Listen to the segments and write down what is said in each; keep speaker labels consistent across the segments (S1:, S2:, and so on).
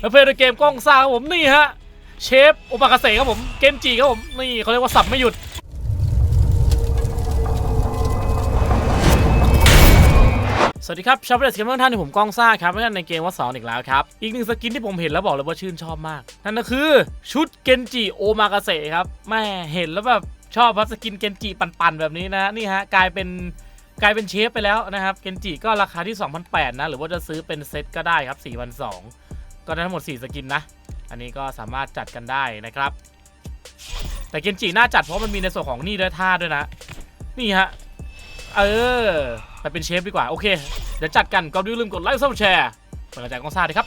S1: แล้วเพลย์ในเกมกล้องซ่าครับผมนี่ฮะเชฟโอปากาเสครับผมเกนจิครับผมนี่เขาเรียกว่าสับไม่หยุดสวัสดีครับชาวเปรสเกมเมอร์ท่านที่ผมก้องซ่าครับและในเกมว่าสอนอีกแล้วครับ อีกหนึ่งสกินที่ผมเห็นแล้วบอกเลยว่าชื่นชอบมาก นั่นก็คือชุดเกนจิโอมากาเสะครับแม่เห็นแล้วแบบชอบครับสกินเกนจิปันๆแบบนี้นะนี่ฮะกลายเป็นกลายเป็นเชฟไปแล้วนะครับเกนจิก็ราคาที่2,800นะหรือว่าจะซื้อเป็นเซตก็ได้ครับ4,200 ก็ได้ทั้งหมด 4 สกินนะ อันนี้ก็สามารถจัดกันได้นะครับ แต่เกนจิน่าจัดเพราะมันมีในส่วนของนี่ด้วยท่าด้วยนะ นี่ฮะ เออ ไปเป็นเชฟดีกว่า โอเค เดี๋ยวจัดกันก็อย่าลืมกดไลค์ซับแชร์เป็นกำลังใจกองซ่าด้วยครับ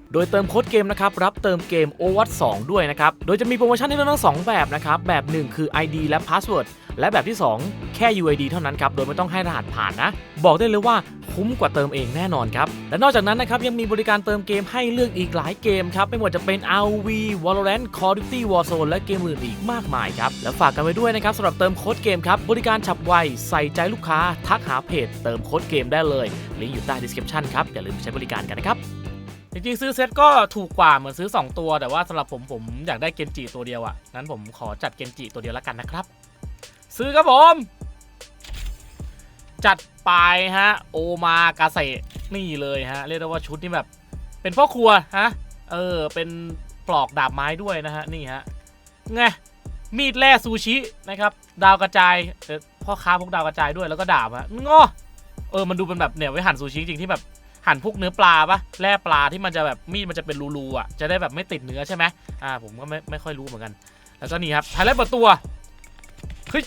S1: โดยเติมโค้ดเกมนะครับรับเติมเกม o w a t 2ด้วยนะครับ โดยจะมีโปรโมชั่นให้เลือกทั้งสองแบบนะครับ แบบ 1 คือ ID และ Password และแบบที่ 2 แค่ UID เท่านั้นครับ โดยไม่ต้องให้รหัสผ่านนะ บอกได้เลยว่าคุ้มกว่าเติมเองแน่นอนครับ และนอกจากนั้นนะครับ ยังมีบริการเติมเกมให้เลือกอีกหลายเกมครับ ไม่ว่าจะเป็น RV Valorant Call of Duty Warzone และเกมอื่นอีกมากมายครับ แล้วฝากกันไว้ด้วยนะครับสำหรับเติมโค้ดเกมครับบริการฉับไวใส่ใจลูกค้า ทักหาเพจ เติมโค้ดเกมได้เลยลิงก์อยู่ใต้ description ครับอย่าลืมไปใช้บริการกันนะครับ จริงๆซื้อเซ็ตก็ถูกกว่าเหมือนซื้อ 2 ตัว แต่ว่าสำหรับผมผมอยากได้เกนจิตัวเดียวอะ่ะนั้นผมขอจัดเกนจิตัวเดียวแล้วกันนะครับ ซื้อครับผม จัดไปฮะ โอมากาเซนี่เลยฮะ เรียกได้ว่าชุดนี่แบบ เป็นพ่อครัวฮะเออเป็นปลอกดาบไม้ด้วยนะฮะนี่ฮะไงมีดแร่ซูชินะครับ ดาวกระจายพ่อค้าพวกดาวกระจายด้วยแล้วก็ดาบฮะงอเออมันดูเป็นแบบเนี่ยไว้หั่นซูชิจริงที่แบบ หั่นพวกเนื้อปลาปะแร่ปลาที่มันจะแบบมีดมันจะเป็นรูๆอะจะได้แบบไม่ติดเนื้อใช่ไหมอ่าผมก็ไม่ไม่ค่อยรู้เหมือนกัน แล้วก็นี่ครับไฮไลท์เปิดตัวเฮ้ย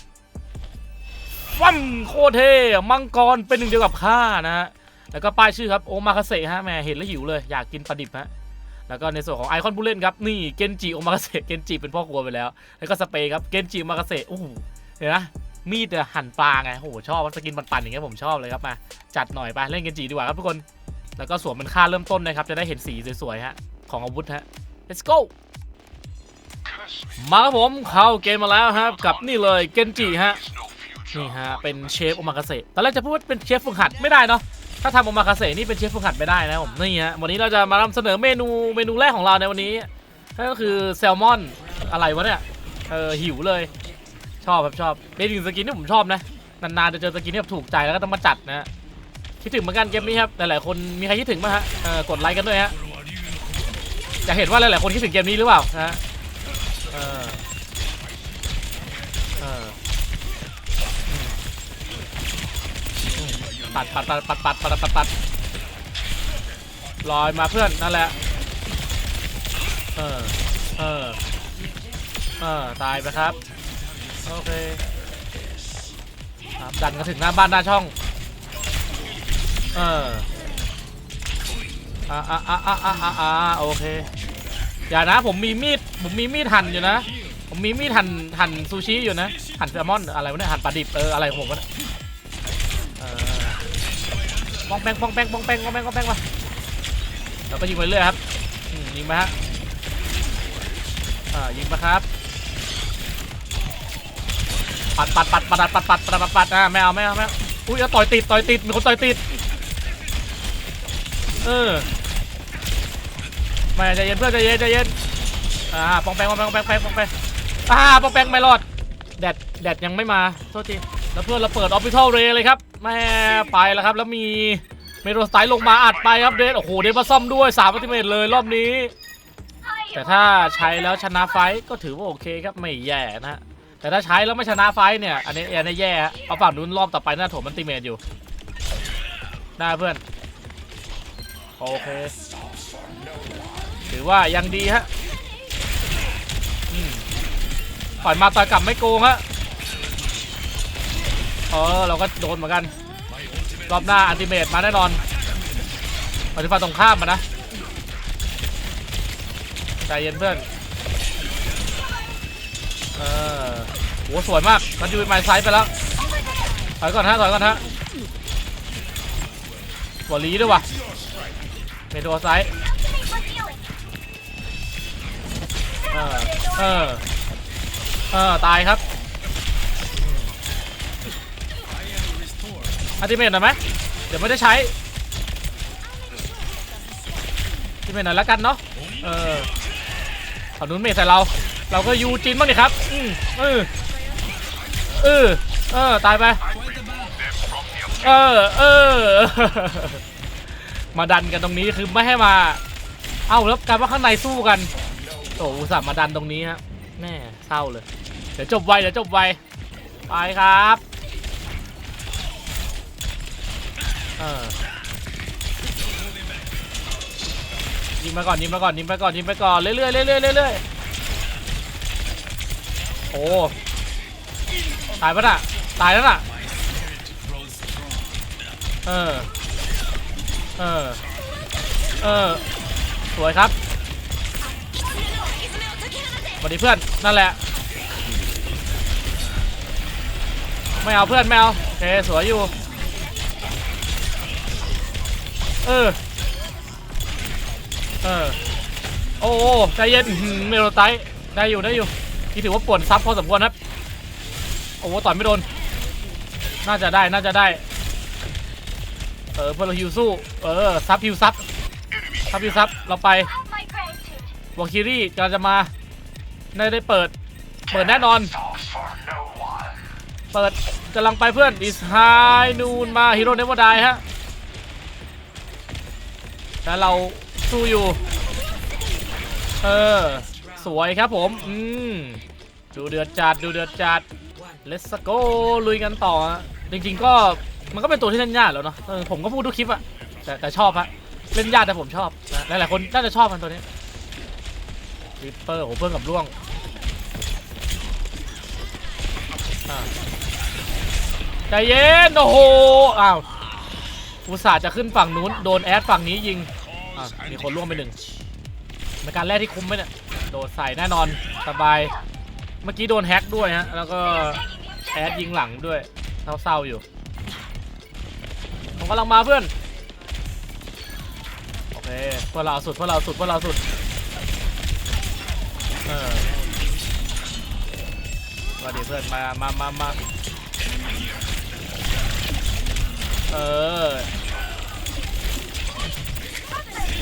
S1: ฟัมโคเทมังกรเป็นหนึ่งเดียวกับข้านะฮะแล้วก็ป้ายชื่อครับโอมาคาเซฮะแม่เห็นแล้วหิวเลยอยากกินปลาดิบฮะแล้วก็ในส่วนของไอคอนผู้เล่นครับนี่เกนจิโอมาคาเซเกนจิเป็นพ่อครัวไปแล้ว แล้วก็สเปย์ครับเกนจิโอมาคาเซโอ้โหเห็นไหมมีดหั่นปลาไงโอ้โหชอบสกินปั่นๆอย่างเงี้ยผมชอบเลยครับมาจัดหน่อยไปเล่นเกนจิดีกว่าครับทุกคน แล้วก็สวมเป็นค่าเริ่มต้นนะครับ จะได้เห็นสีสวยๆฮะ ของอาวุธฮะ let's go มาครับผมเข้าเกมมาแล้วครับ กับนี่เลยเกนจิฮะ นี่ฮะ เป็นเชฟโอมากาเสะตอนแรกจะพูดว่าเป็นเชฟฝึกหัดไม่ได้เนาะถ้าทำโอมากาเสะนี่เป็นเชฟฝึกหัดไม่ได้นะผมนี่ฮะวันนี้เราจะมานำเสนอเมนูเมนูแรกของเราในวันนี้นั่นก็คือแซลมอนอะไรวะเนี่ยเออหิวเลยชอบครับชอบเป็นหนึ่งสกินที่ผมชอบนะนานๆจะเจอสกินที่แบบถูกใจแล้วก็ต้องมาจัดนะ คิดถึงเหมือนกันเกมนี้ครับหลายๆคนมีใครคิดถึงไหมฮะกดไลค์กันด้วยฮะจะเห็นว่าหลายๆคนคิดถึงเกมนี้หรือเปล่านะฮะปัดปัดปัดปัดปัดปัดปัดปัดลอยมาเพื่อนนั่นแหละเออเออเออตายไปครับโอเคครับดันกันถึงหน้าบ้านหน้าช่อง เอออ่าอ่าอ่าอ่าอ่าอ่าโอเค อย่านะผมมีมีดผมมีมีดหั่นอยู่นะ ผมมีมีดหั่นหั่นซูชิอยู่นะ หั่นแซลมอนอะไรวะเนี่ยหั่นปลาดิบเอออะไรของผมวะเนี่ยเอองแปงปองแปงปองแปงปองแปงปองแปงมาแล้วก็ยิงไปเรื่อยครับยิงไปฮะอ่ายิงไปครับปัดปัดปัดปัดปัดปัดปัดปัดปัดอ่าไม่เอาไม่เอาไม่เอาอุ้ยต่อยติดต่อยติดมีคนต่อยติด เออไม่ใจเย็นเพื่อนใจเย็นใจเย็นอ่าปองแปงปองแปงปองแปงปองแปงอ่าปองแปงไม่รอดแดดแดดยังไม่มาโทษทีแล้วเพื่อนเราเปิดออฟฟิเทลเรเลยครับแม่ไปแล้วครับแล้วมีเมโรสไตล์ลงมาอัดไปครับเดนโอ้โหเดนมาซ่อมด้วย3อัติเมทเลยรอบนี้ แต่ถ้าใช้แล้วชนะไฟก็ถือว่าโอเคครับไม่แย่นะฮะแต่ถ้าใช้แล้วไม่ชนะไฟเนี่ยอันนี้อันนี้แย่เอาฝั่งนู้นรอบต่อไปน่าโถมมันติเมทอยู่ได้เพื่อน โอเค ถือว่ายังดีฮะอืมต่อยมาต่อยกลับไม่โกงฮะเออเราก็โดนเหมือนกัน รอบหน้าอันติเมตมาแน่นอนปฏิฟันตรงข้ามมานะ ใจเย็นเพื่อน เออโหสวยมาก มันจะเป็นไม้ไซส์ไปแล้ว ถอยก่อนฮะ ถอยก่อนฮะบอลลีด้วยวะ เมโดไซด์เออ เออ เออ ตายครับอัติเมทหน่อยไหมเดี๋ยวไม่ได้ใช้อัติเมทหน่อยแล้วกันเนาะ เออเอนุ้นเมทใส่เรา เราก็ยูจินบ้างดิครับ อืมเออ เออ เออ ตายไป เออ เออ มาดันกันตรงนี้คือไม่ให้มา เอ้าแล้วการว่าข้างในสู้กันโอ้อุตส่าห์มาดันตรงนี้ฮะแม่เศร้าเลย เดี๋ยวจบไวเดี๋ยวจบไวไปครับเออยิงมาก่อนยิงมาก่อนยิงไปก่อนยิงไปก่อนเรื่อยๆเรื่อยๆเรื่อยๆโอ้ตายปะน่ะตายแล้วน่ะเออ เออ เออ สวยครับสวัสดีเพื่อน นั่นแหละ ไม่เอาเพื่อนไม่เอาโอเคสวยอยู่ เออ เออ โอ้ใจเย็นเมโลไตได้อยู่ได้อยู่นี่ถือว่าปวนซับพอสมควรครับ โอ้โหต่อยไม่โดน น่าจะได้น่าจะได้ เออพอเราฮิวสู้ เออ ซับฮิวซับ ซับฮิวซับ เราไปวอลคิรี่กำลังจะมาได้ได้เปิด เปิดแน่นอน เปิดกำลังไปเพื่อน is high noon มาฮีโร่เนวดายฮะแล้วเราสู้อยู่ เออ สวยครับผม อืม ดูเดือดจัด ดูเดือดจัด let's go ลุยกันต่อ จริง ๆ ก็ มันก็เป็นตัวที่เล่นยากแล้วเนาะเออผมก็พูดทุกคลิปอะแต่แต่ชอบฮะเล่นยากแต่ผมชอบนะหลายๆคนน่าจะชอบมันตัวนี้ริปเปอร์โหเพื่อนกับล่วงใจเย็นโอ้โหอ้าวอุตส่าห์จะขึ้นฝั่งนู้นโดนแอดฝั่งนี้ยิงอะมีคนล่วงไปหนึ่งเป็นการแรกที่คุ้มไหมเนี่ยโดดใส่แน่นอนสบายเมื่อกี้โดนแฮกด้วยฮะแล้วก็แอดยิงหลังด้วยเศร้าๆอยู่ ผมกำลังมาเพื่อน โอเคเพื่อเราเอาสุดเพื่อเราเอาสุดเพื่อเราเอาสุด เออมาดิเพื่อนมามามามาเออ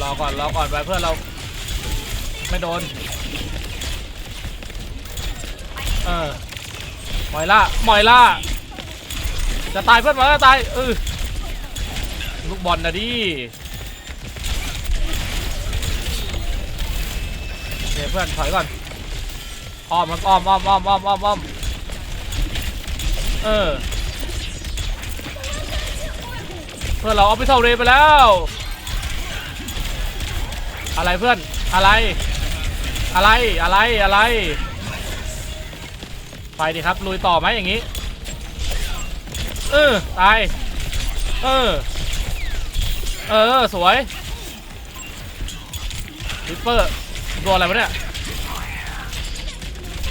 S1: รอก่อน รอก่อนไปเพื่อนเรา ไม่โดน เออมอยล่ามอยล่า จะตายเพื่อนมาจะตายเออ ลูกบอลนะดิเดี๋ยวเพื่อนถอยก่อนอ้อมอ้อมอ้อมอ้อมอ้อมอ้อมอ้อมเออเพื่อนเราเอาไปเท่าเรไปแล้ว อะไรเพื่อนอะไร อะไรอะไรอะไร ไปดิครับลุยต่อไหมอย่างนี้เออตายเออ เออ สวยริปเปอร์ตัวอะไรวะเนี่ย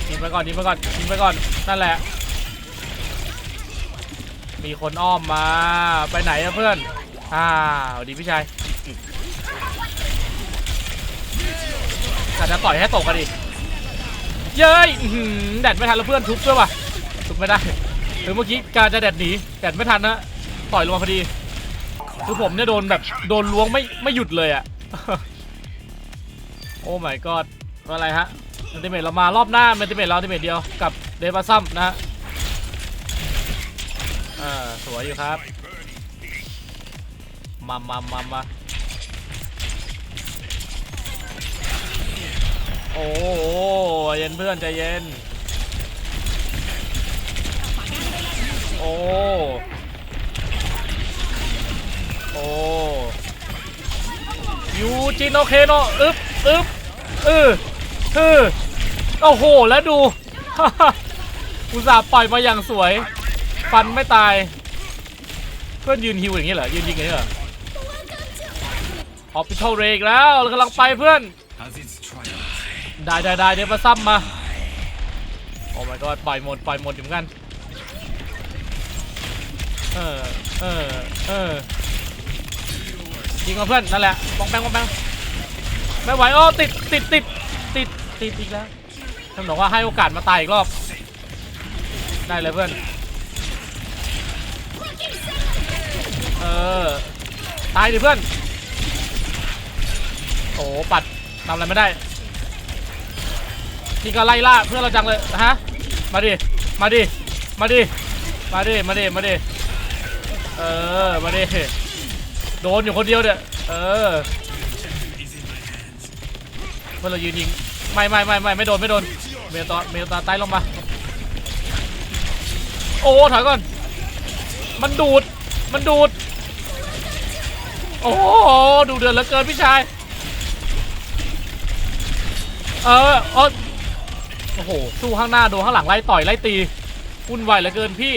S1: ยิงไปก่อนยิงไปก่อนยิงไปก่อนนั่นแหละ มีคนอ้อมมาไปไหนอะเพื่อนอ่าวดีพี่ชายแต่จะต่อยให้ตกกันดิเย้ยแดดไม่ทันแล้วเพื่อนทุบด้วยว่ะทุบไม่ได้หรือเมื่อกี้การจะแดดหนีแดดไม่ทันนะต่อยลงมาพอดี คือผมเนี่ยโดนแบบโดนล้วงไม่ไม่หยุดเลยอะโอ้ my god อะไรฮะมัลติเมทเรามารอบหน้ามัลติเมทเรามัลติเมทเดียวกับเดบัซัมนะฮะอ่าสวยอยู่ครับ มามามามาโอ้เย็นเพื่อนใจเย็น โอ้ โอ้ยูจินโอเคเนอะอึ๊บอึ๊บเออเออโอ้โห แล้วดูอุตส่าห์ปล่อยมาอย่างสวย ฟันไม่ตาย เพื่อนยืนฮิวอย่างนี้เหรอ ยืนยิงอย่างนี้เหรอออฟฟิเทลเรกแล้วกำลังไปเพื่อน ได้ได้ได้เดี๋ยวมาซ้ำมา โอ้ my god ปล่อยหมดปล่อยหมดอยู่เหมือนกัน เออ เออ เออ ยิงมาเพื่อนนั่นแหละปองแปงปองแปงไม่ไหวโอ้ติดติดติดติดติดอีกแล้วท่านบอกว่าให้โอกาสมาตายอีกรอบ ได้เลยเพื่อน เออ ตายดิเพื่อน โอ้ปัดทำอะไรไม่ได้นี่ก็ไล่ล่าเพื่อนเราจังเลยฮะ มาดิ มาดิ มาดิ มาดิ มาดิ มาดิ เออ มาดิ โดนอยู่คนเดียวเนี่ยเออเพื่อเรายืนยิงไม่ไม่ไม่ไม่ไม่โดนไม่โดนเมลตอเมลตาใต้ลงมา โอ้ถอยก่อน มันดูดมันดูด โอ้ดูเดือดเหลือเกินพี่ชาย เออเออโอ้โหสู้ข้างหน้าโดนข้างหลังไล่ต่อยไล่ตีวุ่นวายเหลือเกินพี่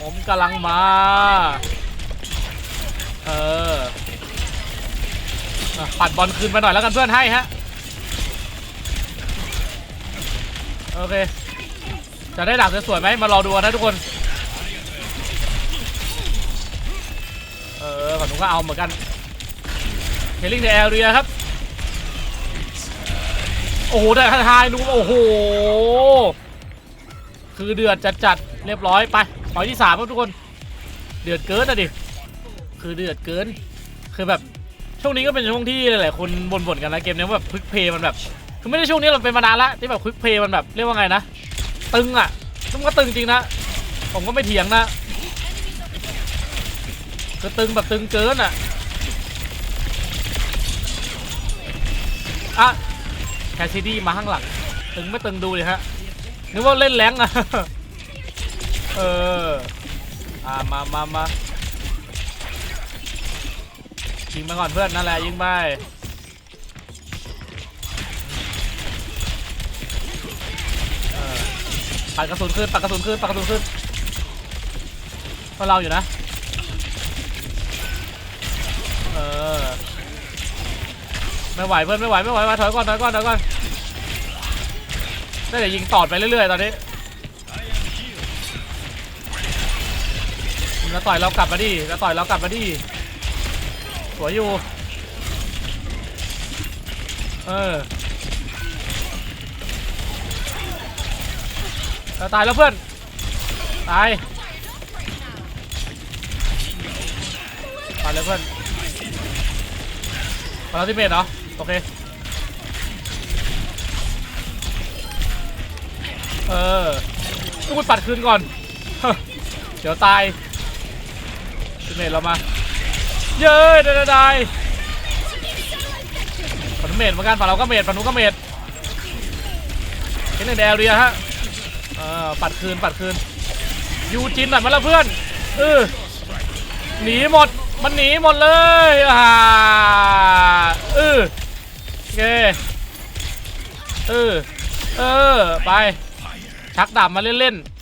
S1: ผมกำลังมา เออ อะปัดบอลคืนมาหน่อยแล้วกันเพื่อนให้ฮะ โอเค จะได้ดาบสวยๆไหมมารอดูกันะทุกคน เออฝั่งนู้นก็เอาเหมือนกันเฮลิงในแอเรียครับ โอ้โห ได้ทายนูนโอ้โห คือเดือดจัดๆ เรียบร้อยไปต่อยที่สามครับทุกคน เดือดเกินอะดิ คือเดือดเกิน คือแบบ ช่วงนี้ก็เป็นช่วงที่หลายๆคนบ่นๆกันนะเกมนี้ว่าแบบควิกเพย์มันแบบคือไม่ได้ช่วงนี้เราเป็นมานานละที่แบบควิกเพย์มันแบบเรียกว่าไงนะตึงอะต้องก็ตึงจริงนะ ผมก็ไม่เถียงนะคือตึงแบบตึงเกินอะอะแคสซิดี้มาข้างหลัง ตึงไม่ตึงดูเลยฮะนึกว่าเล่นแรงอะเอออ่ามามามา ยิงมาก่อนเพื่อนนั่นแหละยิงไปปัดกระสุนขึ้นปัดกระสุนขึ้นปัดกระสุนขึ้นเพราะเราอยู่นะ เออ ไม่ไหวเพื่อนไม่ไหวไม่ไหวมาถอยก่อนถอยก่อนถอยก่อนได้แต่ยิงตอดไปเรื่อยๆตอนนี้แล้วต่อยเรากลับมาดิแล้วต่อยเรากลับมาดิ วยอยู่ เออตายแล้วเพื่อน ตาย ตายเลยเพื่อนมาแล้วที่เมดเหรอ โอเค เออต้องไปปัดคืนก่อน เดี๋ยวตายที่เมดเรามา เย้ยได้ได้ได้ฝั่งนู้นเมดเหมือนกันฝั่งเราก็เมดฝั่งนู้นก็เมดเห็นแดวเรียฮะเออปัดคืนปัดคืนยูจินหน่อยมาแล้วเพื่อนเออหนีหมดมันหนีหมดเลยอ่าเออโอเคเออเออไปชักดาบมาเล่นๆ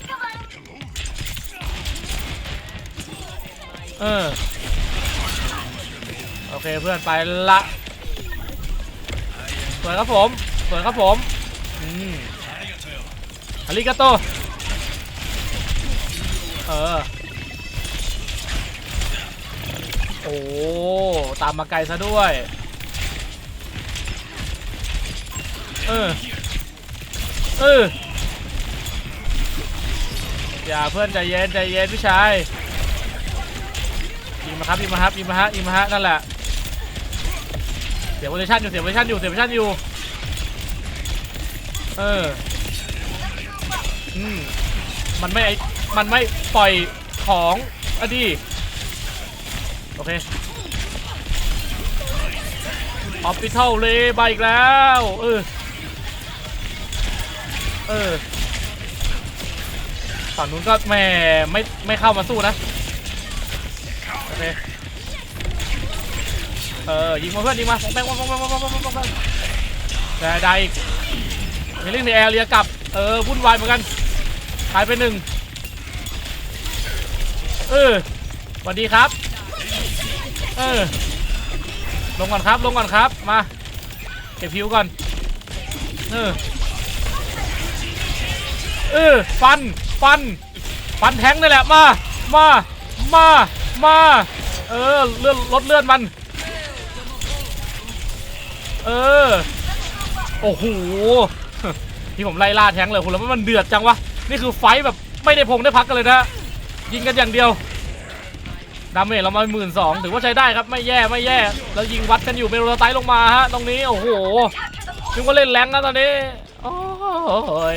S1: เออโอ เคเพื่อนไปละสวยครับผมสวยครับผมอืมอาริกาโตเออโอ้ตามมาไกลซะด้วยเออเอออย่าเพื่อนใจเย็นใจเย็นพี่ชายยิงมาครับยิงมาครับยิงมาฮะยิงมาฮะนั่นแหละ เสียโพซิชันอยู่เสียโพซิชันอยู่เสียโพซิชันอยู่ เออ อืม มันไม่ไอมันไม่ปล่อยของอดีโอเคออฟฟิเทลเลยไปอีกแล้ว เออ เออฝั่งนู้นก็แหม่ไม่ไม่เข้ามาสู้นะ เออยิงมาเพื่อนยิงมาปองแปงปองแปงปองแปงปองแปงแต่ใดมีเรื่องในแอร์เรียกลับเออวุ่นวายเหมือนกันหายไปหนึ่งเออสวัสดีครับเออลงก่อนครับลงก่อนครับมาเก็บผิวก่อนเออเออฟันฟันฟันแทงนี่แหละมามามามาเออเลื่อนลดเลื่อนมัน เออ โอ้โห ที่ผมไล่ล่าแทงเลยคุณแล้วมันเดือดจังวะ นี่คือไฟแบบไม่ได้พงได้พักกันเลยนะ ยิงกันอย่างเดียว ดาเมจเรามาหมื่นสองถือว่าใช้ได้ครับ ไม่แย่ไม่แย่แล้วยิงวัดกันอยู่เมโรไตลงมาฮะ ตรงนี้ โอ้โหนึกว่าเล่นแรงนะตอนนี้ โอ้ย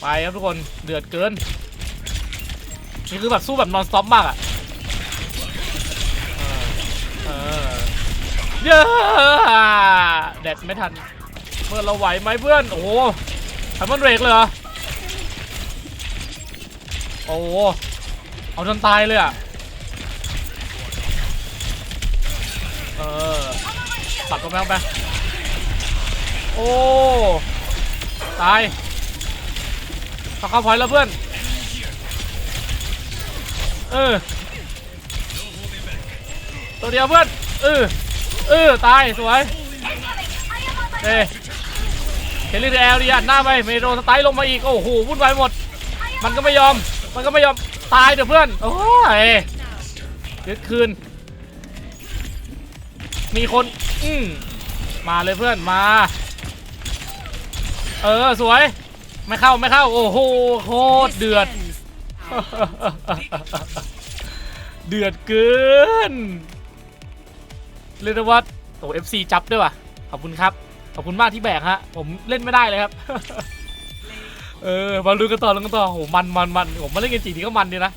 S1: ไปครับทุกคน เดือดเกิน นี่คือแบบสู้แบบนอนสต็อปมากอะเออเออ เย้แดดไม่ทันเพื่อนเราไหวไหมเพื่อน โอ้โหทำมันเรกเลยเหรอ โอ้โหเอาจนตายเลยอะ เออปัดลงไปลงไป โอ้ ตายต้องเข้าพอยแล้วเพื่อน เออ ตัวเดียวเพื่อน เออ เออตายสวยเอ้เฮลิเดลดิอันหน้าไปเมโดนสไตล์ลงมาอีกโอ้โหวุ่นวายหมด มันก็ไม่ยอมมันก็ไม่ยอมตายเดี๋ยวเพื่อนโอ้ยยึดคืน มีคนอืมมาเลยเพื่อนมา เออสวย ไม่เข้าไม่เข้า โอ้โหโคตรเดือด เดือดเกิน เรียกได้ว่าโอ้เอฟซีจับด้วยว่ะ ขอบคุณครับ ขอบคุณมากที่แบกฮะ ผมเล่นไม่ได้เลยครับ เออมาลุยกันต่อลุยกันต่อโหมันมันมันผมมาเล่นเกนจิที่ก็มันดีนะ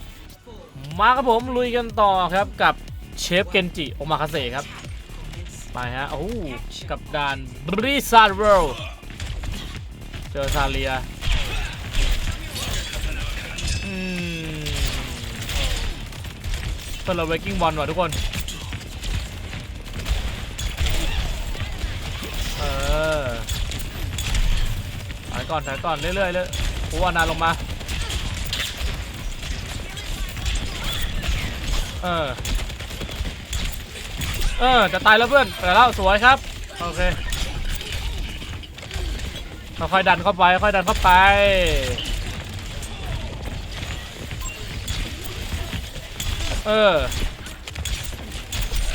S1: มาครับผมลุยกันต่อครับกับเชฟเกนจิโอมาคาเซครับไปฮะโอ้กับด่านบริซาร์เวิลด์เจอซาเลียอืมเพื่อนเราเวกิ้งบอลว่ะทุกคน ถอยก่อนถอยก่อนเรื่อยๆเลยผู้ว่านาลงมา เออ เออ จะตายแล้วเพื่อนแต่แล้วสวยครับ โอเคค่อยๆดันเข้าไป ค่อยๆดันเข้าไป เออ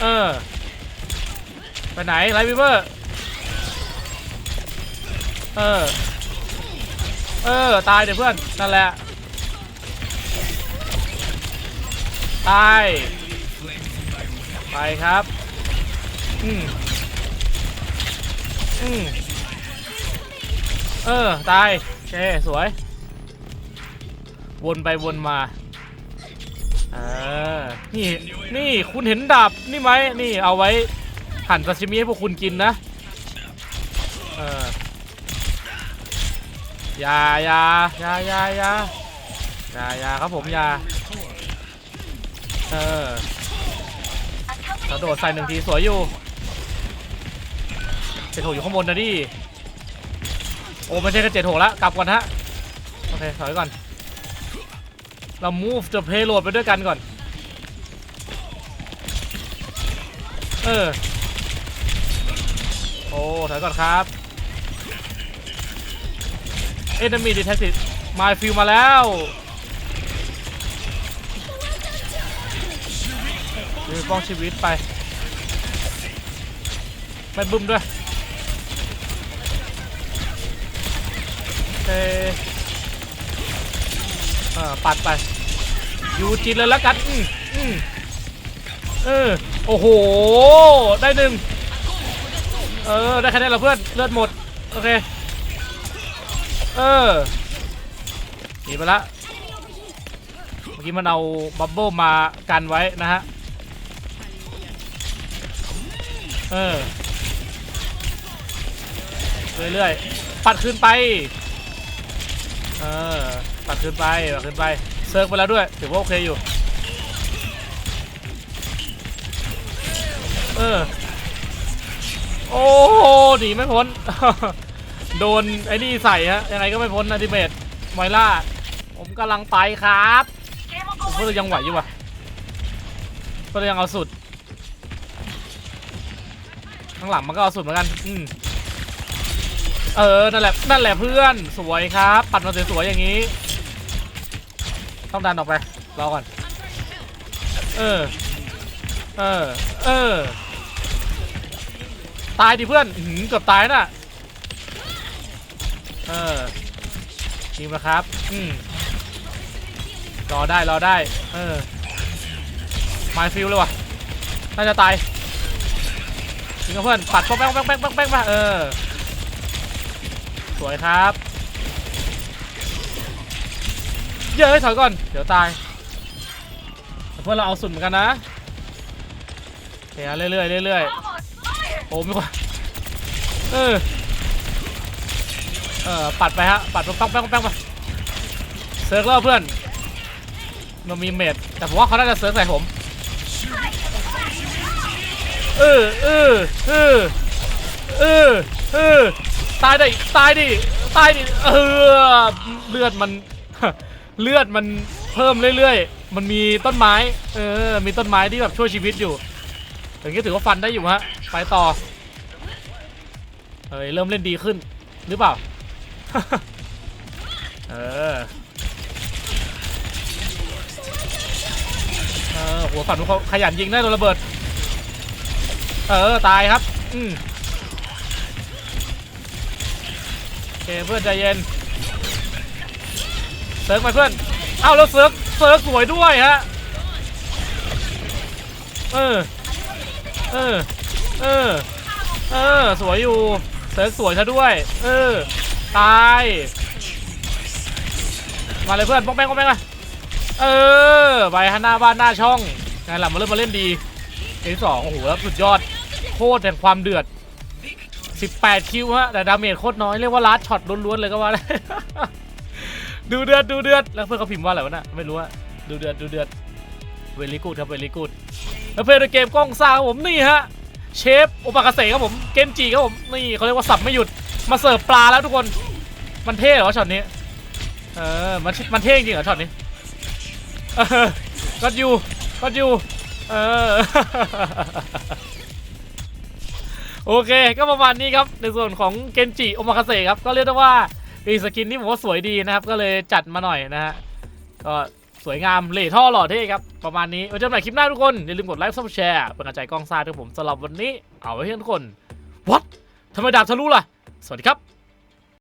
S1: เออ ไปไหน ไลท์วิเวอร์ เออ เออ ตายเดี๋ยวเพื่อน นั่นแหละ ตาย ไปครับ อืมอืมเออ ตาย โอเค สวย วนไปวนมาเออนี่ นี่คุณเห็นดาบนี่ไหม นี่เอาไว้หั่นซาชิมิให้พวกคุณกินนะ เอออ ยายายายายายายาครับผมยาเออกระโดดใส่หนึ่งทีสวยอยู่เจ็ดหกอยู่ข้างบนนะดิโอ้ไม่ใช่แค่เจ็ดหกแล้วกลับก่อนฮะโอเคถอยก่อนเรา move the payload ไปด้วยกันก่อน เออ โอ้ ถอยก่อนครับ Enemy Detected มาฟิลมาแล้วดูป้องชีวิตไป ไม่บึ้มด้วยโอเคเออปัดไป ยูจินเลยแล้วกัน อืมอืมเออ โอ้โห ได้หนึ่ง เออ ได้คะแนนแล้วเพื่อน เลือดหมด โอเค เออหนีไปละเมื่อกี้มันเอาบับเบิ้ลมากันไว้นะฮะ เออ เรื่อยๆ ปัดขึ้นไป เออ ปัดขึ้นไป ปัดขึ้นไป เซิร์ฟไปแล้วด้วย ถือว่าโอเคอยู่ เออ โอ้หนีไม่พ้น โดนไอ้นี่ใส่ฮะยังไงก็ไม่พ้นนะดิเมตไมล่า ผมกำลังไปครับผมก็ยังไหวอยู่ว่ะก็ยังเอาสุด ข้างหลังมันก็เอาสุดเหมือนกัน อืมเออ นั่นแหละ นั่นแหละเพื่อน สวยครับ ปัดมาสวยๆอย่างนี้ ต้องดันออกไป รอก่อน เออ เออ เออ ตายดิเพื่อนหือเกือบตายน่ะ เออทีมนะครับ อืมรอได้ รอได้ เออมาฟิลเลยว่ะ น่าจะตายจริงเพื่อนปัดป๊อกแป๊กแป๊กแป๊กแป๊กแป๊กมาเออ สวยครับ เยอะให้ถอยก่อน เดี๋ยวตาย เพื่อนเราเอาสุดเหมือนกันนะเคฮะเรื่อยๆเรื่อยๆโอ้ไม่กว่าเออ เออปัดไปฮะ ปัดปังปังปังปังไปเซิร์ฟแล้วเพื่อนมันมีเมดแต่ผมว่าเขาน่าจะเซิร์ฟใส่ผมเออเออเออเออเออตายดิตายดิตายดิเออเลือดมันเลือดมันเพิ่มเรื่อยๆ มันมีต้นไม้เออมีต้นไม้ที่แบบช่วยชีวิตอยู่ถึงก็ถือว่าฟันได้อยู่ฮะไปต่อเอ้ยเริ่มเล่นดีขึ้นหรือเปล่า เออเออหัวฝันเขาขยันยิงได้โดนระเบิด เออ ตายครับ อืมโอเคเพื่อนใจเย็น เซิร์ฟมาเพื่อน เอ้าแล้วเซิร์ฟเซิร์ฟสวยด้วยฮะ เออ เออ เออ เออ สวยอยู่ เซิร์ฟสวยซะด้วย เออ ตาย มาเลยเพื่อนป้องแป้งป้องแป้งมาเออ ไปฮะหน้าบ้านหน้าช่องงานหลังมาเริ่มมาเล่นดีเอสองโอ้โหแล้วสุดยอด โคตรแห่งความเดือด 18 คิวฮะ แต่ดาเมจโคตรน้อย เรียกว่าลัดช็อตล้วนๆเลยก็ว่าได้ดูเดือดดูเดือด แล้วเพื่อนเขาพิมพ์ว่าอะไรวะน่ะไม่รู้อะดูเดือดดูเดือดเวลีกูดครับเวลีกูดแล้วเพื่อนในเกมกล้องซ่าครับผมนี่ฮะเชฟโอปากาเสครับผมเกนจิครับผมนี่เขาเรียกว่าสับไม่หยุด มาเสิร์ฟปลาแล้วทุกคน มันเท่เหรอช็อตนี้ เออ มันมันเท่จริงเหรอช็อตนี้เออก็อยู่ก็อยู่เออ โอเค ก็ประมาณนี้ครับ ในส่วนของเกนจิโอมาคาเซครับ ก็เรียกได้ว่าเป็นสกินที่ผมว่าสวยดีนะครับ ก็เลยจัดมาหน่อยนะฮะ ก็สวยงามเหล่ท่อหล่อเท่ครับ ประมาณนี้ไว้เจอกันใหม่คลิปหน้าทุกคน อย่าลืมกดไลค์ซับแชร์เป็นกำลังใจกล้องซ่าด้วยผมสำหรับวันนี้ เอาไว้ให้ทุกคนวัดทำไมดาบทะลุล่ะ สวัสดีครับ